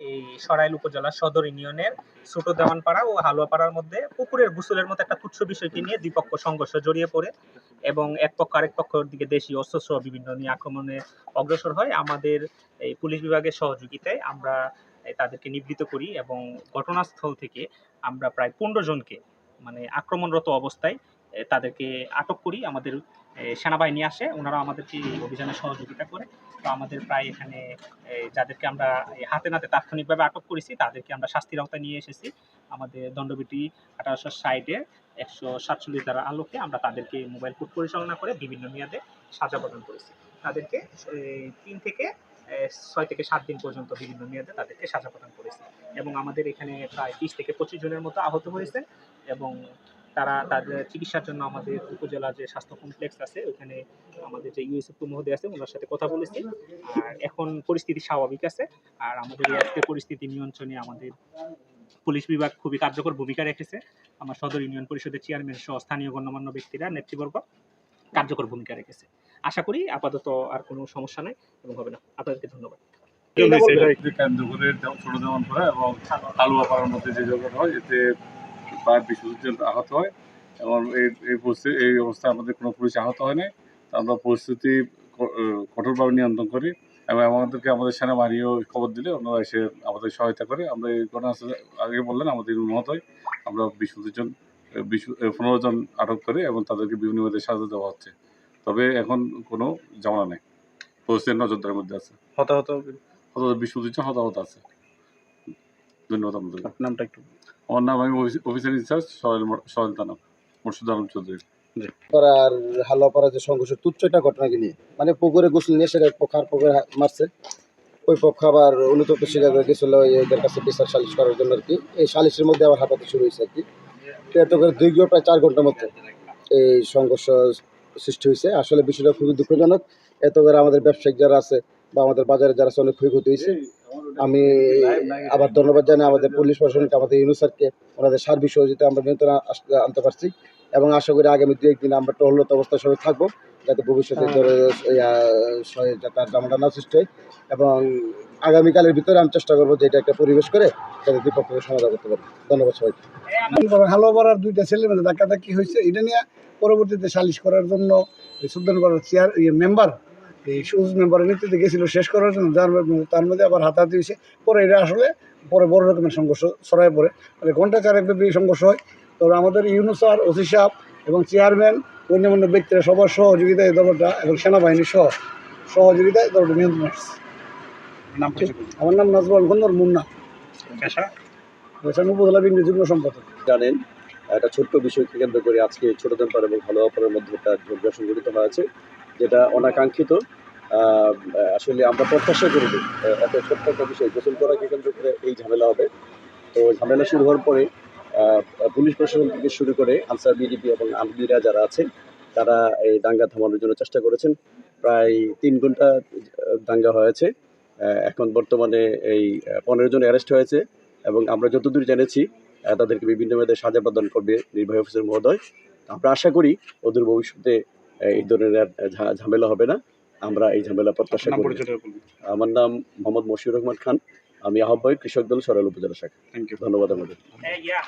এই সরাইল উপজেলা সদর ইউনিয়নের ছোট দেওয়ানপাড়া ও হালুয়াপাড়ার মধ্যে পুকুরের গুসলের মতো একটা তুচ্ছ বিষয়টি নিয়ে দুই পক্ষ সংঘর্ষ জড়িয়ে পড়ে এবং এক পক্ষ আরেক পক্ষের দিকে দেশীয় অস্ত্রসহ বিভিন্ন নিয়ে আক্রমণে অগ্রসর হয়। আমাদের এই পুলিশ বিভাগের সহযোগিতায় আমরা তাদেরকে নিবৃত করি এবং ঘটনাস্থল থেকে আমরা প্রায় পনেরো জনকে মানে আক্রমণরত অবস্থায় তাদেরকে আটক করি, আমাদের সেনাবাহিনী আসে ওনারা আমাদেরকে এই অভিযানে সহযোগিতা করে। তো আমাদের প্রায় এখানে যাদেরকে আমরা হাতে নাতে তাৎক্ষণিকভাবে আটক করেছি, তাদেরকে আমরা শাস্তির আওতায় নিয়ে এসেছি। আমাদের দণ্ডবিধি আঠারোশো ষাটে একশো সাতচল্লিশ দ্বারা আলোকে আমরা তাদেরকে মোবাইল কোর্ট পরিচালনা করে বিভিন্ন মেয়াদে সাজা প্রদান করেছি। তাদেরকে তিন থেকে ছয় থেকে সাত দিন পর্যন্ত বিভিন্ন মেয়াদে তাদেরকে সাজা প্রদান করেছি। এবং আমাদের এখানে প্রায় বিশ থেকে পঁচিশ জনের মতো আহত হয়েছে এবং তারা তাদের চিকিৎসার জন্য আমাদের উপজেলা যে স্বাস্থ্য কমপ্লেক্স আছে ওখানে আমাদের যে ইউএসএফ মহোদয় আছে ওনার সাথে কথা বলেছি। আর এখন পরিস্থিতি স্বাভাবিক আছে। আর আমাদের আজকে পরিস্থিতি নিয়ন্ত্রণে আমাদের পুলিশ বিভাগ খুবই কার্যকর ভূমিকা রেখেছে। আমার সদর ইউনিয়ন পরিষদের চেয়ারম্যান সহ স্থানীয় গণ্যমান্য ব্যক্তিরা নেতৃবর্গ কার্যকর ভূমিকা রেখেছে। আশা করি আপাতত আর কোনো সমস্যা নাই এবং হবে না। আপনাদেরকে ধন্যবাদ। একটি কেন্দ্র করে ছোট দেওয়ান করা এবং হালুয়া পাড়ার মধ্যে যে ঝগড়া হয় এতে প্রায় বিশ জন আহত হয় এবং এই এই পরিস্থিতি এই অবস্থায় আমাদের কোনো পুলিশ আহত হয় নাই। আমরা পরিস্থিতি কঠোরভাবে নিয়ন্ত্রণ করি এবং আমাদেরকে আমাদের সেনাবাহিনীও খবর দিলে ওনারা এসে আমাদের সহায়তা করে। আমরা এই ঘটনা আগে বললেন আমাদের উন্নত হয়। আমরা বিশ জন বিশ পনেরো জন আটক করে এবং তাদেরকে বিভিন্ন মেয়াদে সাজা দেওয়া হচ্ছে। তবে এখন কোনো জামানা নেই। পরিস্থিতির নজরদারির মধ্যে আছে। হতাহত হতাহত বিশ জন হতাহত আছে। ধন্যবাদ আপনাদের নামটা একটু আমার নাম আমি অফিসার ইনচার্জ সহেল থানা মুর্শিদ আলম চৌধুরী। আর যে সংঘর্ষ তুচ্ছ একটা ঘটনাকে নিয়ে? মানে পুকুরে গোসল নিয়ে সেটা পুকুরে মারছে। ওই পক্ষ আবার অনুতপ্ত স্বীকার করে গেছিল এদের কাছে বিচার সালিশ করার জন্য আর কি। এই সালিশের মধ্যে আবার হাতাতে শুরু হয়েছে আর কি। এত করে দীর্ঘ প্রায় চার ঘণ্টার মতো এই সংঘর্ষ সৃষ্টি হয়েছে। আসলে বিষয়টা খুবই দুঃখজনক। এত করে আমাদের ব্যবসায়িক যারা আছে বা আমাদের বাজারে যারা আছে অনেক ক্ষয়ক্ষতি হয়েছে। আমি আবার ধন্যবাদ জানাই আমাদের পুলিশ প্রশাসনকে আমাদের ইউনু স্যারকে ওনাদের সার্বিক সহযোগিতা আমরা নিয়ন্ত্রণ আনতে পারছি। এবং আশা করি আগামী দু একদিন আমরা টহলত অবস্থায় সবাই থাকব যাতে ভবিষ্যতে যাতে আর জামাটা না সৃষ্টি হয়। এবং আগামীকালের ভিতরে আমি চেষ্টা করব যে এটা একটা পরিবেশ করে যাতে দুই পক্ষকে সমাধান করতে পারি। ধন্যবাদ সবাইকে। হালো পাড়ার দুইটা ছেলে মানে মেয়ে ধাক্কাধাক্কি হয়েছে। এটা নিয়ে পরবর্তীতে সালিশ করার জন্য পাড়ার চেয়ার ইয়ে মেম্বার এই সুজ মেম্বারের নেতৃত্বে গেছিল শেষ করার জন্য যার তার মধ্যে আবার হাতাহাতি হয়েছে পরে এটা আসলে পরে বড় রকমের সংঘর্ষ ছড়ায় পড়ে। মানে ঘণ্টা চারেক ব্যাপী সংঘর্ষ হয়। তবে আমাদের ইউনুসার ওসি সাহেব এবং চেয়ারম্যান অন্যান্য ব্যক্তিরা সবার সহযোগিতায় এই দলটা এবং সেনাবাহিনীর সহ সহযোগিতায় দলটা নিয়ন্ত্রণ আসছে। নামটা আমার নাম নাজবুল খন্দর মুন্না। পেশা? রয়েছেন উপজেলা বিএনপি যুগ্ম সম্পাদক। জানেন একটা ছোট্ট বিষয়কে কেন্দ্র করে আজকে ছোটদেমপাড় এবং ভালোয়াপাড়ার মধ্যে একটা ঝগড়া সংঘটিত হয়েছে, যেটা অনাকাঙ্ক্ষিত। আসলে আমরা প্রত্যাশা করি এত ছোট্ট একটা বিষয় গোসল করাকে কেন্দ্র করে এই ঝামেলা হবে। তো ঝামেলা শুরু হওয়ার পরে পুলিশ প্রশাসন থেকে শুরু করে আনসার বিডিপি এবং আর্মিরা যারা আছে, তারা এই দাঙ্গা থামানোর জন্য চেষ্টা করেছেন। প্রায় তিন ঘণ্টা দাঙ্গা হয়েছে। এখন বর্তমানে এই পনেরো জন অ্যারেস্ট হয়েছে এবং আমরা যতদূর জেনেছি তাদেরকে বিভিন্ন মেয়াদে সাজা প্রদান করবে নির্বাহী অফিসার মহোদয়। আমরা আশা করি ওদের ভবিষ্যতে এই ধরনের ঝামেলা হবে না। আমরা এই ঝামেলা প্রত্যাশা করি। আমার নাম মোহাম্মদ মশিউর রহমান খান। আমি আহ্বায়ক কৃষক দল সরাইল উপজেলা শাখা। ধন্যবাদ আমাদের। ইয়া,